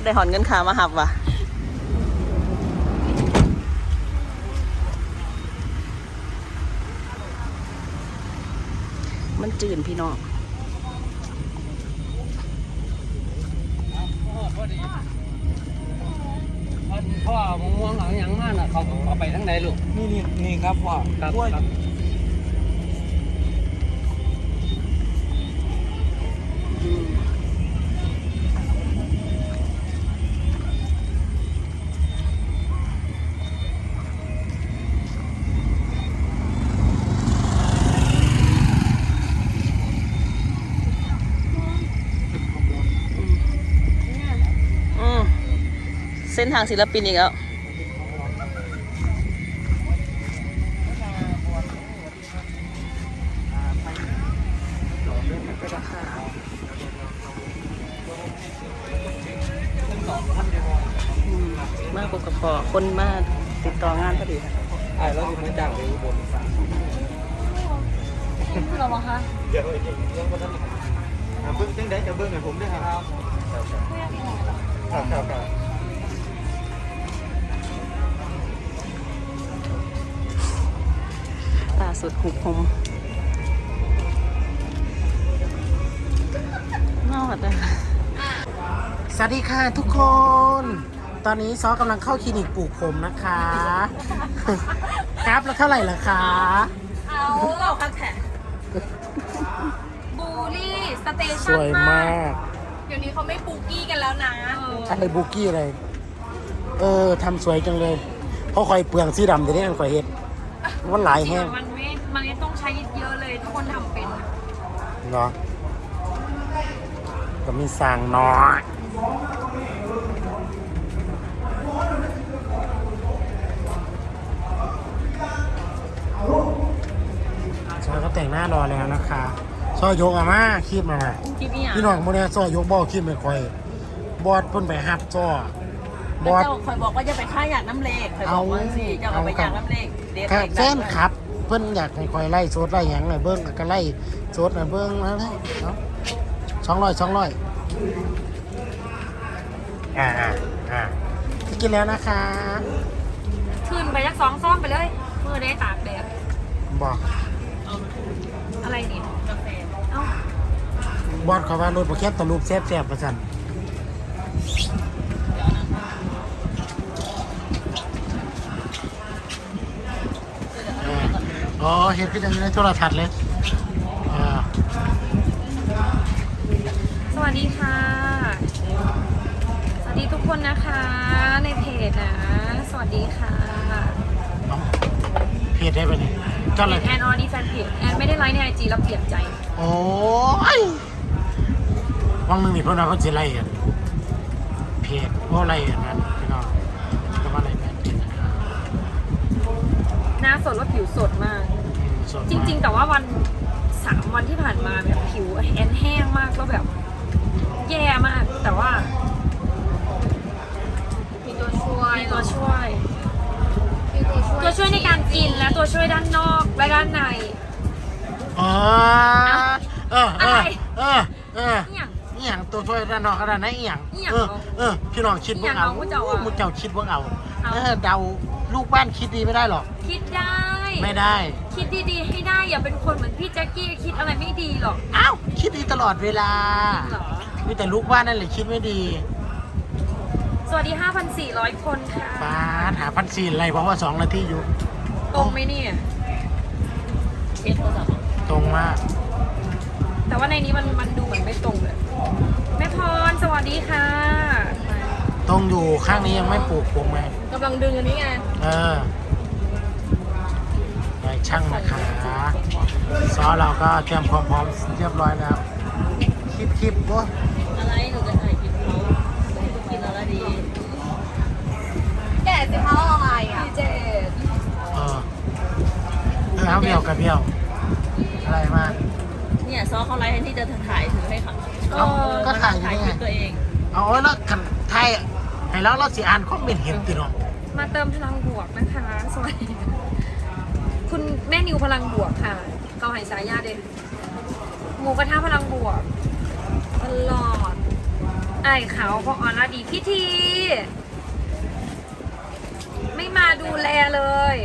ป้าได้หอนเงินขามาหับว่ะมันจืดพี่น้องพ่อมะม่วงหลังยังมากน่ะเขาเขาไปทั้งใดลูก นี่นี่นี่ครับพ่อครับกล้วยครับ ส้นทางศิลปินอีกแล้วอืมมากกว่ากับพอคนมาติดต่องานพอดีค่ะไอ้เราอยู่ไม่จ้างเลยอุบลเรามาคะเดี๋ยวเรื่องคนนั้นเบิ้งจังได้จะเบิ้งให้ผมด้วยครับครับครับาสุดหุบผมนอดอะสวัสดีค่ะทุกคน ตอนนี้ซอกำลังเข้าคลินิกปลูกผมนะคะ ครับแล้วเท่าไหร่ล่ะคะ เอาเราคันแท็กบูลลี่สเตสชันวยมามาก ก เดี๋ยวนี้เขาไม่ปูกี้กันแล้วนะอะไรบุกี้อะไร เออทำสวยจังเลยเพราะคอยเปลืองสีดำแต่นี่อันคอยเห็ดมันหลายจริงแห้ง ๆมันไม่มันไม่ต้องใช้เยอะเลยทุกคนทำเป็นเนาะก็มีสร้างน้อยซอยก็แต่งหน้ารอแล้วนะคะซอยยกอามาคีบมาหน่อยคลิปนี้อะพี่น้องโมเนี่ยซอยยกบ่อคีบไม่ค่อย บอดเพิ่นไปหับจ้อบอด เจ้าคอยบอกว่าจะไปค่ายอยากน้ำเลขคอยบอกว่าสิเจ้าก็ไปอยากน้ำเลข เด็ดถ้าเด็กแฟนครับ เพิ่นอยากให้คอยไล่โซดไล่หยังหน่อยเบิ้งก็ไล่โซดหน่อยเบิ้งแล้วเลยเนาะสองร้อยสองร้อยอ่าอ่าอ่ากินแล้วนะคะขึ้นไปยักสองซ่อมไปเลยเมื่อได้ตากแดดบอกอะไรนี่กาแฟเอ้าบอดเขาว่ารถบ่แคบตะลุบแซ่บแซ่บประสัน อ๋อเห็นขึ้นอย่างนี้ในโทรทัศน์เลยอ่าสวัสดีค่ะ สวัสดีทุกคนนะคะ ในเพจนะ สวัสดีค่ะน้องเพจได้ปะเนี่ยก็เพเลยจแอนออนี่แฟนเพจแอนไม่ได้ไลฟ์ในไอจีแล้วเปลี่ยนใจ โอ้ยวังหนึ่งนี่เพื่อนเราก็จะไล่กันเพจว่าไล่กันนั้นพี่น้องก็ว่าไล่แม่นกินนะครับหน้าสดแล้วผิวสดมากอืมส่วน จริง ๆ แต่ว่าวันสามวันที่ผ่านมาแบบผิวแอนแห้งมากแล้วแบบแย่มาก แต่ว่ามีตัวช่วย มีตัวช่วยตัวช่วยในการกินและตัวช่วยด้านนอกและด้านใน อ๋อเออเอออะไรเออเอออหย่างนี่อย่างตัวช่วยด้านนอกขนาดไหนนอหย่างอิหยังเออเออพี่น้องคิดว่าเอาอิหยังเอาผู้เจ้าอะผู้เจ้าคิดว่าเอาเอาเออเดาลูกบ้านคิดดีไม่ได้หรอกคิดได้ ไม่ได้ คิดดีๆ ให้ได้อย่าเป็นคนเหมือนพี่แจ็คกี้คิดอะไรไม่ดีหรอกอ้าวคิดดีตลอดเวลาเหรอมีแต่ลูกบ้านนั่นแหละคิดไม่ดีสวัสดี 5,400 คนค่ะ ป้าดหาพันสี่อะไรเพราะว่าสองนาทีอยู่ ตรงไหมเนี่ยเช็ดโทรศัพท์ตรงมาก แต่ว่าในนี้มันมันดูเหมือนไม่ตรงเลย แม่พรสวัสดีค่ะตรงอยู่ข้างนี้ยังไม่ปลูกผมไงกำลังดึงอันนี้ไงเออได้ช่างนะคะซอสเราก็เตรียมความพร้อมเรียบร้อยแล้ว คลิปคลิปวะอะไรหนูจะถ่ายคลิปเขากินอะไรดี แก่สิเขาอะไรอะพี่เจเออเออเอาเบี้ยวกับเบี้ยวอะไรมาก เนี่ยซอเขาไลฟ์แทนที่จะถ่ายถือให้เขาเอาก็ถ่ายอยู่ถ่ายนี่คไง ลิปตัวเองเอาไว้แล้วกันไทยให้แล้วเราสิอ่านคอมเมนต์เห็นติเนาะมาเติมพลังบวกนะคะสวัสดีค่ะคุณแม่นิวพลังบวกค่ะ เกาไหสายญาติเด็หมูกระทะพลังบวกตลอดไอ้ขาวของออนลาดีพี่ที ไม่มาดูแลเลย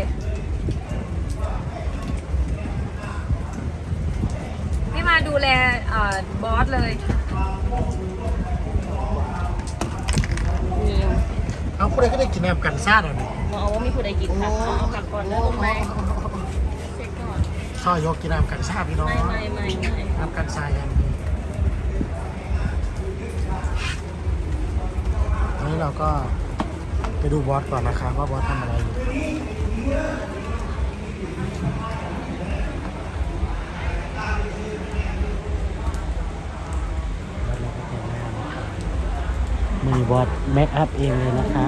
ไม่มา ดูแลเอ่อบอสเลยมีเอาผู้ใดก็ได้กินแอมกันซ่าหน่อยเอาว่ามีผู้ใดกินค่ะเอาผักก่อนนะลูกไหมเช็คก่อนซอยยกกินแอมกันซ่าพี่น้องไม่ไม่ไม่ไม่แอมกันซ่าอย่างนี้ตอนนี้เราก็ไปดูบอสก่อนนะครับว่าบอสทำอะไรอยู่แล้วเราก็แต่งหน้านะครับ มีบอสเมคอัพเองเลยนะคะ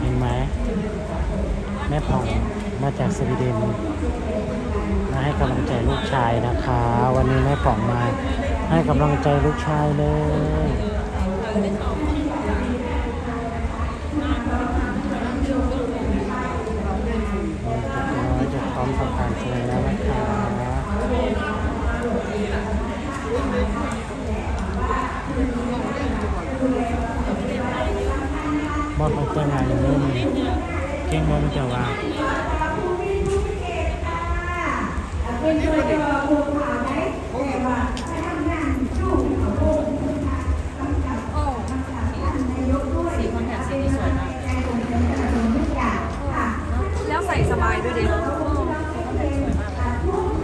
เห็นไหมแม่ผ่องมาจากสวีเดนมาให้กำลังใจลูกชายนะคะ วันนี้แม่ผ่องมาให้กำลังใจลูกชายเลยจุดน้อยจะพร้อมทำการแสดงแล้วนะคะ บอสมาแต่งงานอย่างนี้นี่เก่งบอมันจะว่าแล้วใส่สบายด้วยดิ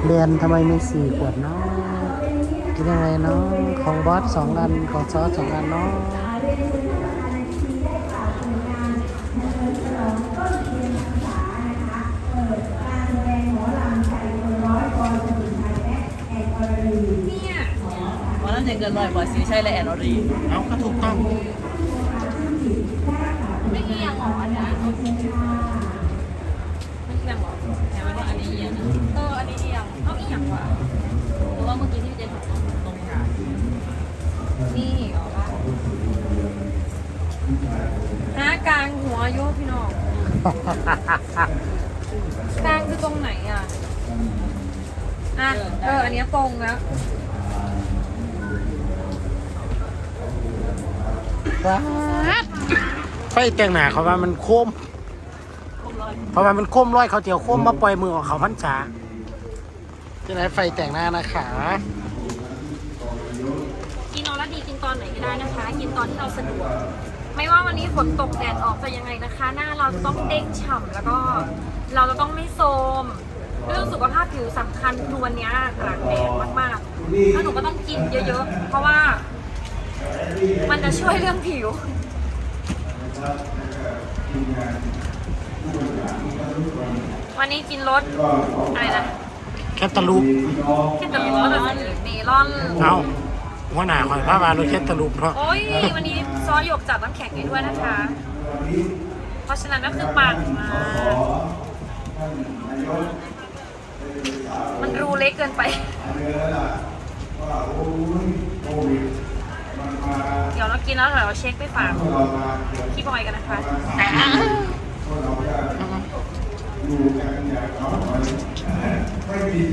เรียนทำไมมีสี่ขวดเนาะกินยังไงเนาะของบอสสองอันของซอสสองอันเนาะ เนี่ยวันนั้นจะเกินร้อยกว่าสีใช่และแอนอรีเอาก็ถูกต้องไม่เอียงหรออันนี้ไม่เอียงหรอแค่ว่าอันนี้เอียงเอออันนี้เอียงเอาเอียงว่ะเพราะว่าเมื่อกี้ที่พี่เจนถามตรงกลางนี่เหรอวะหน้ากลางหัวโยพี่น้องกลางคือตรงไหนอะอะเอออันเนี้ยตรงแล้ว ไฟแต่งหน้าเขาว่ามันโคม เพราะว่ามันโคมร้อยเขาเจียวโคมมาปล่อยมือของเขาพันษาจะไหนไฟแต่งหน้านะคะกินออร่าดีกินตอนไหนก็ได้นะคะ กินตอนที่เราสะดวก ไม่ว่าวันนี้ฝนตกแดดออกจะยังไงนะคะ หน้าเราจะต้องเด้งฉ่ำแล้วก็เราจะต้องไม่โทรมเรื่องสุขภาพผิวสำคัญคือวันนี้ตากแดดมากๆแล้วหนูก็ต้องกินเยอะๆ เพราะว่า มันจะช่วยเรื่องผิววันนี้กินรสอะไรนะแคตตาลูปแค่ตะลุรสเมลอนเอาหัวหน้าคอยพามารถแคตตาลูปเนาะโอ้ยวันนี้ซอหยกจัดน้ำแข็งให้ด้วยนะคะ เพราะฉะนั้นก็คือปังมากมันรูเล็กเกินไป เดี๋ยวเรากินแล้วเดี๋ยวเราเช็คไปฝากพี่บอยกันนะคะ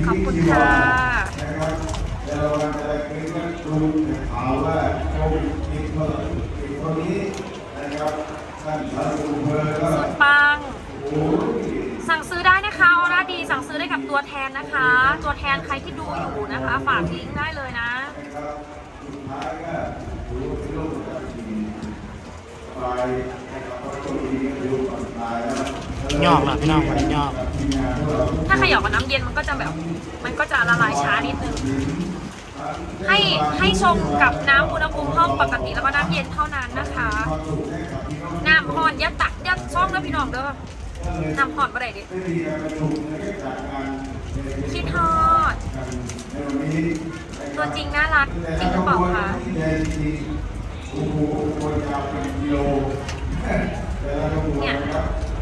ขอบคุณค่ะสุดปัง สั่งซื้อได้นะคะออร่าดี สั่งซื้อได้กับตัวแทนนะคะ ตัวแทนใครที่ดูอยู่นะคะ ฝากลิงก์ได้เลยนะ ยอกละพี่น้องวันนี้ยอกถ้าขยับกับน้ำเย็นมันก็จะแบบ มันก็จะละลายช้านิดนึง ให้ให้ชงกับน้ำอุณหภูมิห้องปกติแล้วก็น้ำเย็นเท่านั้นนะคะ น้ำห่อนยัดตักยัดช่องแล้วพี่น้องเด้อ น้ำห่อนเมื่ไหร่ดิคิดทอด ตัวจริงน่ารัก จริงหรือเปล่าคะเนี่ย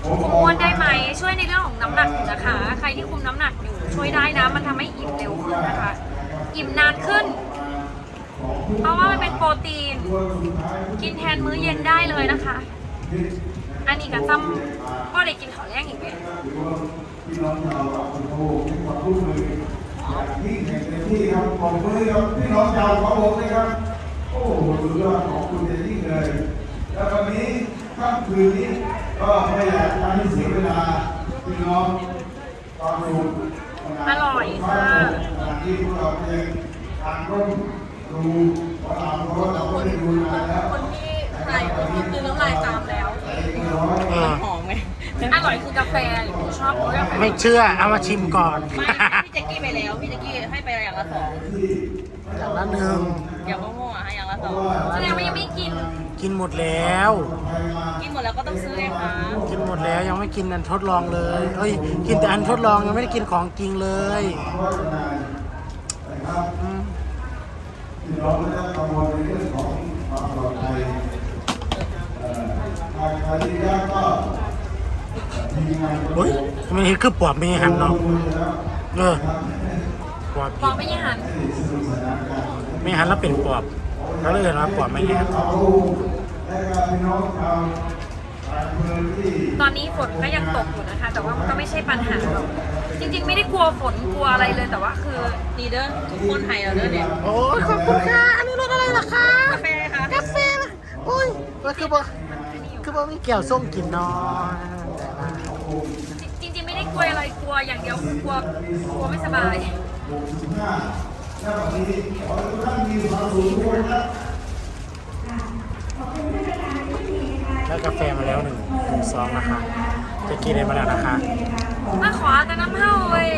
คุมอ้วนได้ไหมช่วยในเรื่องของน้ำหนักนะคะ ใครที่คุมน้ำหนักอยู่ช่วยได้นะ มันทำให้อิ่มเร็วขึ้นนะคะ อิ่มนานขึ้น เพราะว่ามันเป็นโปรตีน กินแทนมื้อเย็นได้เลยนะคะ อันนี้กับซ้ำก็ได้กินข้าวแรงอีกเลย ที่ครับผมมือครับพี่น้องชาวเขาบอกเลยครับ โอ้โหสุดยอดของคุณอย่างยิ่งเลย แล้ววันนี้ค่ำคืนนี้ก็ไม่อยากทำให้เสียเวลาพี่น้องความสุขอร่อยค่ะขณะที่พวกเราเองทางร่มดูขอถามเพราะว่าเราไม่ได้ดูนานแล้วคนที่ถ่ายคนที่คือน้ำลายตามแล้วเออหอมไหมอร่อยคือกาแฟหนูชอบกาแฟไม่เชื่อเอามาชิมก่อน ไม่พี่แจ็กกี้ไปแล้วพี่แจ็กกี้ให้ไปอย่างละสองอย่างละหนึ่งอย่าโง่ๆให้อย่างละสองแสดงว่ายังไม่กิน กินหมดแล้ว กินหมดแล้วก็ต้องซื้อไงคะกินหมดแล้วยังไม่กินอันทดลองเลยเอ้ยกินแต่อันทดลองยังไม่ได้กินของจริงเลยอืมพี่น้องไม่ต้องกังวลในเรื่องของความปลอดภัยเอ่อทางการที่ยากก็ทีมงานโอ้ยมันเห็นคือปอบมีหันเนาะแล้ว เออปอบบอกไม่ยังหันไม่หันแล้วเป็นปอบแล้วเลยนะปอบไม่หันเขาและก็พี่น้องชาวอำเภอที่ตอนนี้ฝนก็ยังตกอยู่นะคะ แต่ว่ามันก็ไม่ใช่ปัญหาหรอกจริง ๆ ไม่ได้กลัวฝนกลัวอะไรเลยแต่ว่าคือดีเด้อทุกคนไทยเราเด้อเนี่ยโอ้ยขอบคุณค่ะ อันนี้รถอะไรล่ะคะกาแฟค่ะกาแฟล่ะโอ้ยก็คือบ่คือบ่มีแก้วส้มกินเนาะจริงๆ ไม่ได้กลัวอะไรกลัวอย่างเดียวกลัวกลัวไม่สบายได้กาแฟมาแล้วหนึ่งหนึ่งซองนะคะจะกินได้มาแล้วนะคะ มาขอแต่น้ำเห่าเว้ย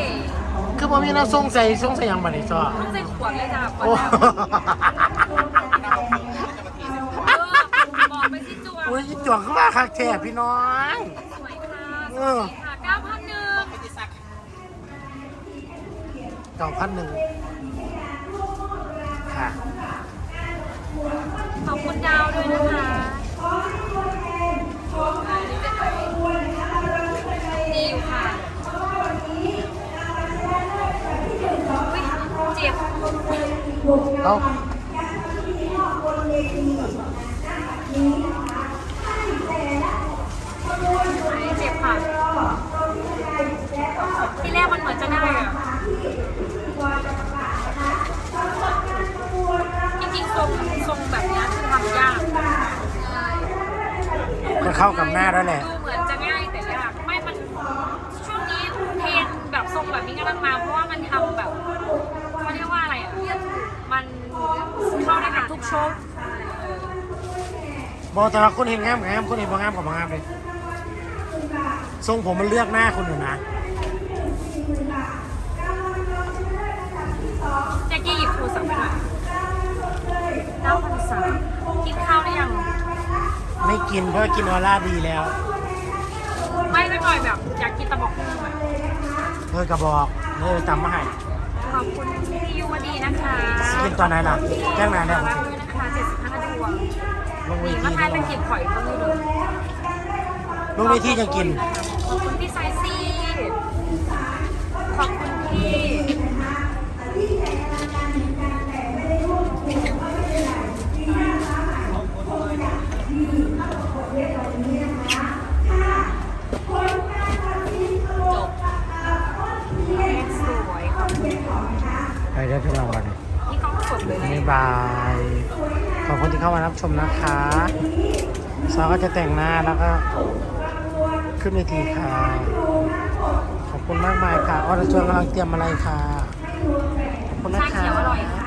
คือบ่มีน้ำส้มใส่ส้มใส่หยังบัดนี้จ้ะต้องใส่ขวดเลยจ้ะขวดโอ้น้ำเออบอกไปสิจวงอุ้ยจวงเข้ามาคักแท้พี่น้อง สวยค่ะเออค่ะ เก้าพันหนึ่งค่ะ ขอบคุณดาวด้วยนะคะดีอยู่ค่ะอุ๊ยเจ็บเอ้าเจ็บค่ะ ที่แรกมันเหมือนจะได้อะจ ริงๆทรงทรงแบบเนี้ยคือทำยากมันเข้ากับหน้าด้วยแหละ ดูเหมือนจะง่ายแต่ยาก ไม่ มันช่วงนี้เทรนด์แบบทรงแบบนี้กำลังมาเพราะว่ามันทำแบบเขาเรียกว่าอะไรอะ มันเข้าได้กับทุกโชว์บอกแต่ว่าคนเห็นงามกับงามคนเห็นบ่งามกับบ่งามเลยทรงผมมันเลือกหน้าคนอยู่นะ แจ็คกี้หยิบโทรศัพท์ไปหน่อย เก้าพันสามกินข้าวหรือยัง ไม่กินเพราะว่ากินออร่าดีแล้วไม่สักหน่อยแบบ อยากกินตะบอกกุ้งอะเฮ้ยกระบอกเลยจำมาให้ขอบคุณพี่ยูวดีนะคะกินตอนไหนล่ะแจ้งนานแล้วขอบคุณนะคะ75ดวงลงเวมีทีมาทายเป็นเก็บข่อยก็ไม่รู้ลงเวทีจะกิน ขอบคุณพี่ไซซี่ขอบคุณพี่ จบสวยขอบคุณค่ะ ไปได้พี่น้องวัน นี่กล้องสดเลยนะ บาย ขอบคุณที่เข้ามารับชมนะคะซอก็จะแต่งหน้าแล้วก็ขึ้นเวทีค่ะ ขอบคุณมากมายค่ะอรชวนกำลังเตรียมอะไรค่ะ ขอบคุณนะชาคะ